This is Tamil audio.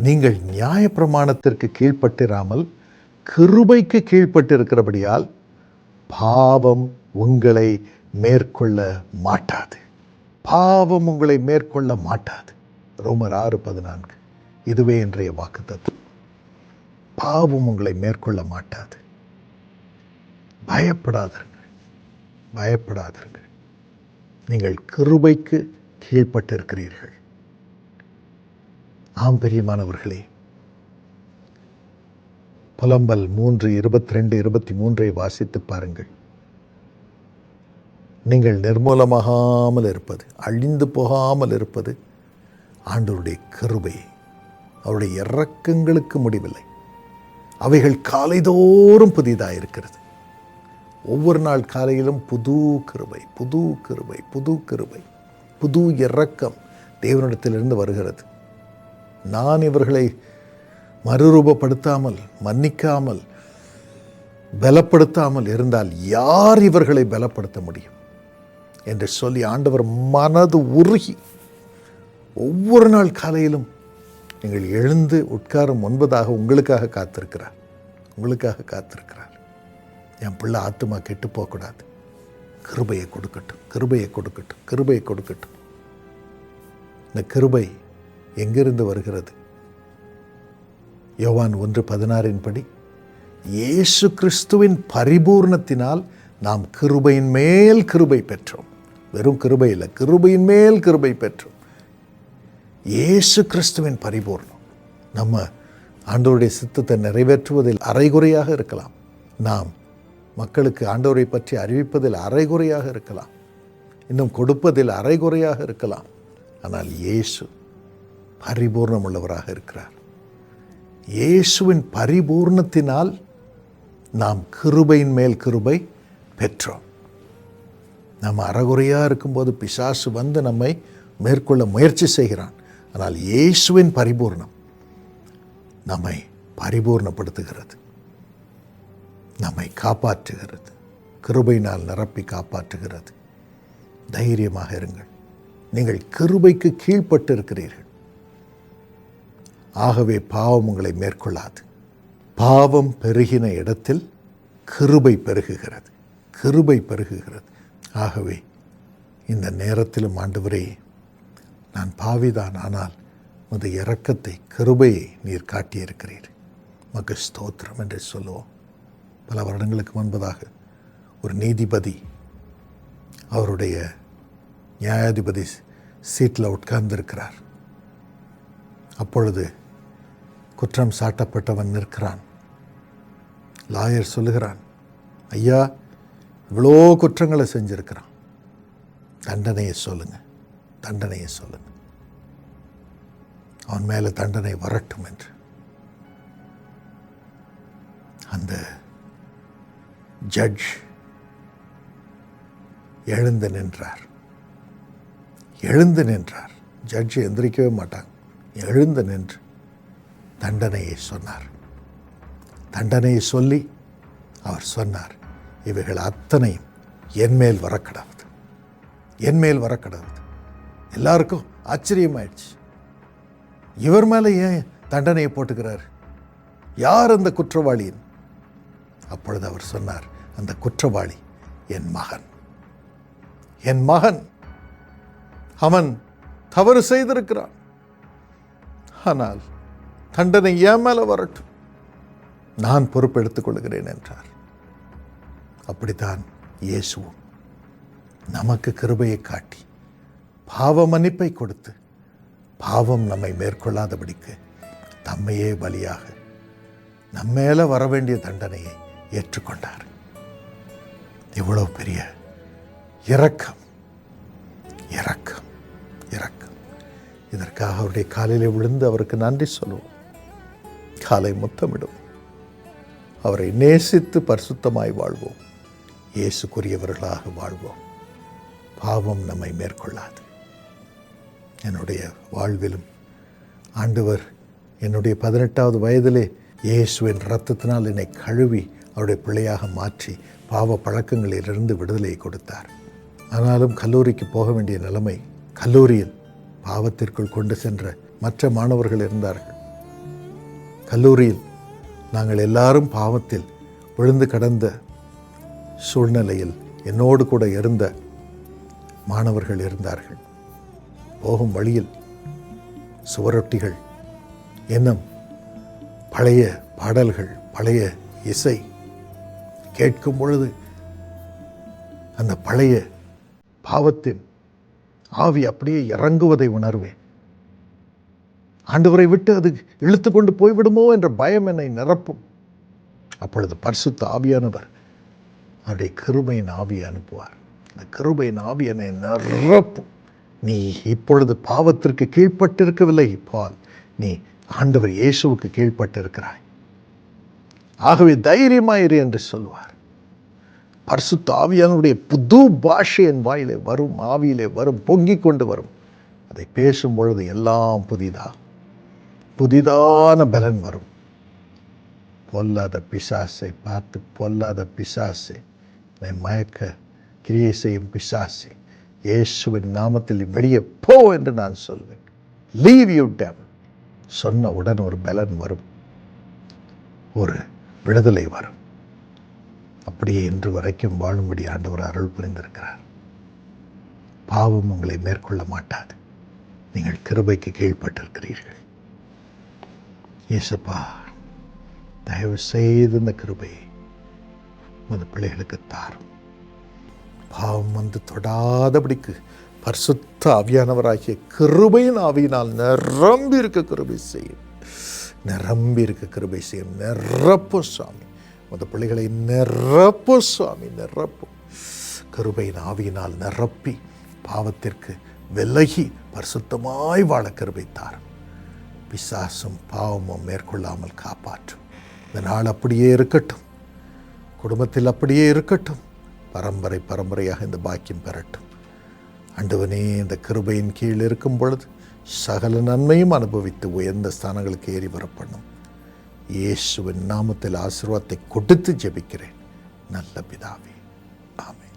நீங்கள் நியாயப்பிரமாணத்திற்கு கீழ்ப்பட்டிராமல் கிருபைக்கு கீழ்ப்பட்டிருக்கிறபடியால் பாவம் உங்களை மேற்கொள்ள மாட்டாது. பாவம் உங்களை மேற்கொள்ள மாட்டாது. ரோமர் ஆறு பதினான்கு. இதுவே இன்றைய வாக்குத்தத்தம். பாவம் உங்களை மேற்கொள்ள மாட்டாது. பயப்படாதீர்கள். பயப்படாதீர்கள். நீங்கள் கிருபைக்கு கீழ்ப்பட்டிருக்கிறீர்கள். ஆம் பெரியமானவர்களே. புலம்பல் மூன்று இருபத்தி ரெண்டு இருபத்தி மூன்றை வாசித்து பாருங்கள். நீங்கள் நிர்மூலமாகாமல் இருப்பது அழிந்து போகாமல் இருப்பது ஆண்டவருடைய கருவை அவருடைய இறக்கங்களுக்கு முடிவில்லை. அவைகள் காலைதோறும் புதிதாக இருக்கிறது ஒவ்வொரு நாள் காலையிலும் புது கிருபை புது கிருபை புது கிருபை புது இறக்கம் தேவனிடத்திலிருந்து வருகிறது. நான் இவர்களை மறுரூபப்படுத்தாமல் மன்னிக்காமல் பலப்படுத்தாமல் இருந்தால் யார் இவர்களை பலப்படுத்த முடியும்? என்று சொல்லி ஆண்டவர் மனது உருகி ஒவ்வொரு நாள் காலையிலும் நீங்கள் எழுந்து உட்காரும் முன்பதாக உங்களுக்காக காத்திருக்கிறார். உங்களுக்காக காத்திருக்கிறார். என் பிள்ளை ஆத்துமா கெட்டு போகக்கூடாது. கிருபையை கொடுக்கட்டும் கிருபையை கொடுக்கட்டும் கிருபையை கொடுக்கட்டும். இந்த கிருபை எங்கிருந்து வருகிறது? யோவான் ஒன்று பதினாறின் படி இயேசு கிறிஸ்துவின் பரிபூர்ணத்தினால் நாம் கிருபையின் மேல் கிருபை பெற்றோம். வெறும் கிருபை இல்லை கிருபையின் மேல் கிருபை பெற்றோம். இயேசு கிறிஸ்துவின் பரிபூர்ணம். நம்ம ஆண்டோருடைய சித்தத்தை நிறைவேற்றுவதில் அரைகுறையாக இருக்கலாம். நாம் மக்களுக்கு ஆண்டோரை பற்றி அறிவிப்பதில் அரைகுறையாக இருக்கலாம். இன்னும் கொடுப்பதில் அரைகுறையாக இருக்கலாம். ஆனால் இயேசு பரிபூர்ணம் உள்ளவராக இருக்கிறார். இயேசுவின் பரிபூர்ணத்தினால் நாம் கிருபையின் மேல் கிருபை பெற்றோம். நம்ம அறகுறையாக இருக்கும்போது பிசாசு வந்து நம்மை மேற்கொள்ள முயற்சி செய்கிறான். ஆனால் இயேசுவின் பரிபூர்ணம் நம்மை பரிபூர்ணப்படுத்துகிறது. நம்மை காப்பாற்றுகிறது. கிருபையினால் நிரப்பி காப்பாற்றுகிறது. தைரியமாக இருங்கள். நீங்கள் கிருபைக்கு கீழ்ப்பட்டு இருக்கிறீர்கள் ஆகவே பாவம் உங்களை மேற்கொள்ளாது. பாவம் பெருகின இடத்தில் கிருபை பெருகுகிறது. கிருபை பெருகுகிறது. ஆகவே இந்த நேரத்திலும் ஆண்டவரே நான் பாவிதான் ஆனால் உமது இறக்கத்தை கிருபையை நீர் காட்டியிருக்கிறீர். மக்கு ஸ்தோத்திரம் என்று சொல்லுவோம். பல வருடங்களுக்கு முன்பதாக ஒரு நீதிபதி அவருடைய நியாயாதிபதி சீட்டில் உட்கார்ந்திருக்கிறார். அப்பொழுது குற்றம் சாட்டப்பட்டவன் நிற்கிறான். லாயர் சொல்லுகிறான் ஐயா இவ்வளோ குற்றங்களை செஞ்சிருக்கிறான். தண்டனையை சொல்லுங்க தண்டனையை சொல்லுங்க. அவன் மேலே தண்டனை வரட்டும் என்று. அந்த ஜட்ஜ் எழுந்து நின்றார். எழுந்து நின்றார். ஜட்ஜ் எந்திரிக்கவே மாட்டாங்க. எழுந்து நின்று தண்டனையை சொன்னார். தண்டனையை சொல்லி அவர் சொன்னார் இவைகள் அத்தனையும் என்மேல் வரக்கடாது என்மேல் வரக்கடாது எல்லாருக்கும் ஆச்சரியமாயிடுச்சு. இவர் மேலே ஏன் தண்டனையை போட்டுக்கிறார்? யார் அந்த குற்றவாளியின்? அப்பொழுது அவர் சொன்னார் அந்த குற்றவாளி என் மகன். என் மகன். அவன் தவறு செய்திருக்கிறான். ஆனால் தண்டனை ஏன் மேலே வரட்டும். நான் பொறுப்பெடுத்துக் கொள்கிறேன் என்றார். அப்படித்தான் இயேசுவும் நமக்கு கிருபையை காட்டி பாவ மன்னிப்பை கொடுத்து பாவம் நம்மை மேற்கொள்ளாதபடிக்கு தம்மையே பலியாக நம்மேல வர வேண்டிய தண்டனையை ஏற்றுக்கொண்டார். இவ்வளவு பெரிய இரக்கம் இரக்கம் இரக்கம். இதற்காக அவருடைய காலிலே விழுந்து அவருக்கு நன்றி சொல்லுவோம். காலை முத்தமிடும். அவரை நேசித்து பரிசுத்தமாய் வாழ்வோம். இயேசுக்குரியவர்களாக வாழ்வோம். பாவம் நம்மை மேற்கொள்ளாது. என்னுடைய வாழ்விலும் ஆண்டவர் என்னுடைய பதினெட்டாவது வயதிலே இயேசுவின் ரத்தத்தினால் என்னை கழுவி அவருடைய பிள்ளையாக மாற்றி பாவ பழக்கங்களிலிருந்து விடுதலையை கொடுத்தார். ஆனாலும் கல்லூரிக்கு போக வேண்டிய நிலைமை கல்லூரியில் பாவத்திற்குள் கொண்டு சென்ற மற்ற மாணவர்கள் இருந்தார்கள். கல்லூரியில் நாங்கள் எல்லாரும் பாவத்தில் விழுந்து கடந்த சூழ்நிலையில் என்னோடு கூட இருந்த மாணவர்கள் இருந்தார்கள். போகும் வழியில் சுவரொட்டிகள் இன்னும் பழைய பாடல்கள் பழைய இசை கேட்கும் பொழுது அந்த பழைய பாவத்தின் ஆவி அப்படியே இறங்குவதை உணர்வேன். ஆண்டவரை விட்டு அது இழுத்து கொண்டு போய்விடுமோ என்ற பயம் என்னை நிரப்பும். அப்பொழுது பரிசுத்த ஆவியானவர் அவருடைய கிருபையின் ஆவியை அனுப்புவார். அந்த கிருபையின் ஆவி என்னை நிரப்பும். நீ இப்பொழுது பாவத்திற்கு கீழ்ப்பட்டிருக்கவில்லை பால் நீ ஆண்டவர் இயேசுவுக்கு கீழ்ப்பட்டிருக்கிறாய். ஆகவே தைரியமாயிரு என்று சொல்வார். பரிசுத்த ஆவியானுடைய புது பாஷை என் வாயிலே வரும் ஆவியிலே வரும் பொங்கிக் கொண்டு வரும். அதை பேசும் பொழுது எல்லாம் புதிதா? புதிதான பலன் வரும். பொல்லாத பிசாசை பார்த்து பொல்லாத பிசாசை என்னை மயக்க கிரியை செய்யும் பிசாசை இயேசுவின் நாமத்தில் வெளியே போ என்று நான் சொல்வேன். லீவ் யூ டேம் சொன்ன உடன் ஒரு பலன் வரும். ஒரு விடுதலை வரும். அப்படியே இன்று வரைக்கும் வாழும்படி ஆண்டவர் அருள் புரிந்திருக்கிறார். பாவம் உங்களை மேற்கொள்ள மாட்டாது. நீங்கள் கிருபைக்கு கீழ்ப்பட்டிருக்கிறீர்கள். இயேசப்பா தயவு செய்து இந்த கிருபையை உமது பிள்ளைகளுக்கு தாரும். பாவம் வந்து தொடாதபடிக்கு பரிசுத்த ஆவியானவராகிய கிருபையின் ஆவியினால் நிரம்பி இருக்க கிருபை செய்யும். நிரம்பி இருக்க கிருபை செய்யும். நிரப்பு சுவாமி. உமது பிள்ளைகளை நிரப்பு சுவாமி நிரப்பும் கிருபையின் ஆவியினால் நிரப்பி பாவத்திற்கு விலகி பரிசுத்தமாய் வாழ கிருபை தாரும். பிசாசும் பாவமும் மேற்கொள்ளாமல் காப்பாற்றும். இந்த நாள் அப்படியே இருக்கட்டும். குடும்பத்தில் அப்படியே இருக்கட்டும். பரம்பரை பரம்பரையாக இந்த பாக்கியம் பெறட்டும். அண்டுவனே இந்த கிருபையின் கீழ் இருக்கும் பொழுது சகல நன்மையும் அனுபவித்து உயர்ந்த ஸ்தானங்களுக்கு ஏறி வர இயேசுவின் நாமத்தில் ஆசீர்வாதத்தை கொடுத்து ஜெபிக்கிறேன். நல்ல பிதாவே. ஆமே